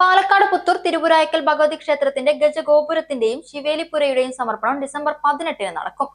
പാലക്കാട് പുത്തൂർ തിരുപുരായക്കൽ ഭഗവതി ക്ഷേത്രത്തിന്റെ ഗജഗോപുരത്തിന്റെയും ശിവേലിപുരയുടെയും സമർപ്പണം ഡിസംബർ പതിനെട്ടിന് നടക്കും.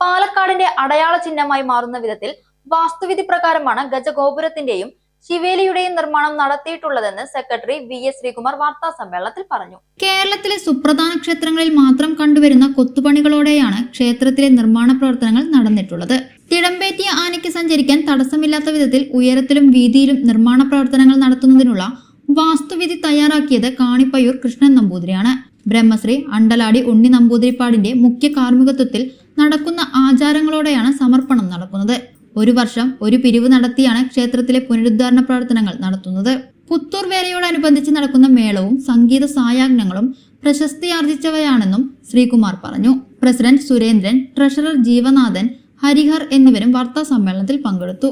പാലക്കാടിന്റെ അടയാള ചിഹ്നമായി മാറുന്ന വിധത്തിൽ വാസ്തുവിധി പ്രകാരമാണ് ഗജഗോപുരത്തിന്റെയും ശിവേലിയുടെയും നിർമ്മാണം നടത്തിയിട്ടുള്ളതെന്ന് സെക്രട്ടറി വി എസ് ശ്രീകുമാർ വാർത്താ സമ്മേളനത്തിൽ പറഞ്ഞു. കേരളത്തിലെ സുപ്രധാന ക്ഷേത്രങ്ങളിൽ മാത്രം കണ്ടുവരുന്ന കൊത്തുപണികളോടെയാണ് ക്ഷേത്രത്തിലെ നിർമ്മാണ പ്രവർത്തനങ്ങൾ നടന്നിട്ടുള്ളത്. തിടമ്പേറ്റിയ ആനയ്ക്ക് സഞ്ചരിക്കാൻ തടസ്സമില്ലാത്ത വിധത്തിൽ ഉയരത്തിലും വീതിയിലും നിർമ്മാണ പ്രവർത്തനങ്ങൾ നടത്തുന്നതിനുള്ള വാസ്തുവിധി തയ്യാറാക്കിയത് കാണിപ്പയ്യൂർ കൃഷ്ണൻ നമ്പൂതിരിയാണ്. ബ്രഹ്മശ്രീ അണ്ടലാടി ഉണ്ണി നമ്പൂതിരിപ്പാടിന്റെ മുഖ്യ കാർമ്മികത്വത്തിൽ നടക്കുന്ന ആചാരങ്ങളോടെയാണ് സമർപ്പണം നടക്കുന്നത്. ഒരു വർഷം ഒരു പിരിവ് നടത്തിയാണ് ക്ഷേത്രത്തിലെ പുനരുദ്ധാരണ പ്രവർത്തനങ്ങൾ നടത്തുന്നത്. പുത്തൂർ വേലയോടനുബന്ധിച്ച് നടക്കുന്ന മേളവും സംഗീത സായാജ്ഞങ്ങളും പ്രശസ്തിയാർജിച്ചവയാണെന്നും ശ്രീകുമാർ പറഞ്ഞു. പ്രസിഡന്റ് സുരേന്ദ്രൻ ട്രഷറർ ജീവനാഥൻ ഹരിഹർ എന്നിവരും വാർത്താ സമ്മേളനത്തിൽ പങ്കെടുത്തു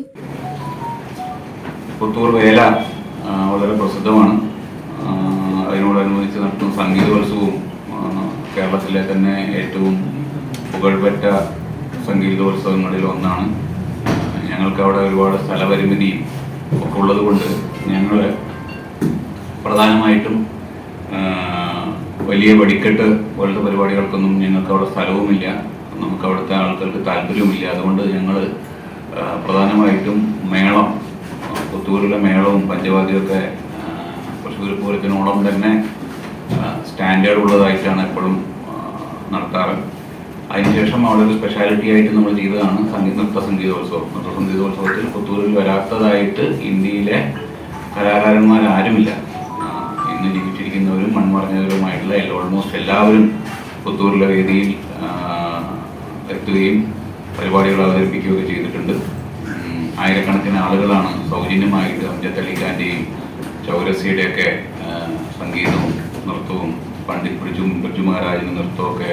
വേല വളരെ പ്രസിദ്ധമാണ്. അതിനോടനുബന്ധിച്ച് നടത്തുന്ന സംഗീതോത്സവവും കേരളത്തിലെ തന്നെ ഏറ്റവും പുകഴ്പെറ്റ സംഗീതോത്സവങ്ങളിൽ ഒന്നാണ്. ഞങ്ങൾക്ക് അവിടെ ഒരുപാട് സ്ഥലപരിമിതിയും ഒക്കെ ഉള്ളത് കൊണ്ട് ഞങ്ങൾ പ്രധാനമായിട്ടും വലിയ വെടിക്കെട്ട് പോലത്തെ പരിപാടികൾക്കൊന്നും ഞങ്ങൾക്ക് അവിടെ സ്ഥലവുമില്ല. നമുക്ക് അവിടുത്തെ ആൾക്കാർക്ക് താല്പര്യവുമില്ല. അതുകൊണ്ട് ഞങ്ങൾ പ്രധാനമായിട്ടും മേളം പുത്തൂരിലെ മേളവും പഞ്ചവാദ്യമൊക്കെ തൃശ്ശൂർ പൂരത്തിനോളം തന്നെ സ്റ്റാൻഡേർഡ് ഉള്ളതായിട്ടാണ് എപ്പോഴും നടത്താറ്. അതിനുശേഷം അവിടെ ഒരു സ്പെഷ്യാലിറ്റി ആയിട്ട് നമ്മൾ ചെയ്തതാണ് സംഗീത നൃത്ത സംഗീതോത്സവം നൃത്ത സംഗീതോത്സവത്തിൽ പുത്തൂരിൽ വരാത്തതായിട്ട് ഇന്ത്യയിലെ കലാകാരന്മാരാരുമില്ല ഇന്ന് ജീവിച്ചിരിക്കുന്നവരും മൺമറഞ്ഞവരുമായിട്ടുള്ള ഓൾമോസ്റ്റ് എല്ലാവരും പുത്തൂരിലെ വേദിയിൽ എത്തുകയും പരിപാടികൾ അവതരിപ്പിക്കുകയൊക്കെ ചെയ്തിട്ടുണ്ട്. ആയിരക്കണക്കിന് ആളുകളാണ് സൗജന്യമായിട്ട് അലിഖാന്റെയും ചൗരസിയുടെയൊക്കെ സംഗീതവും നൃത്തവും പണ്ഡിറ്റ് ബിർജു ബിർജു മഹാരാജിന്റെ നൃത്തമൊക്കെ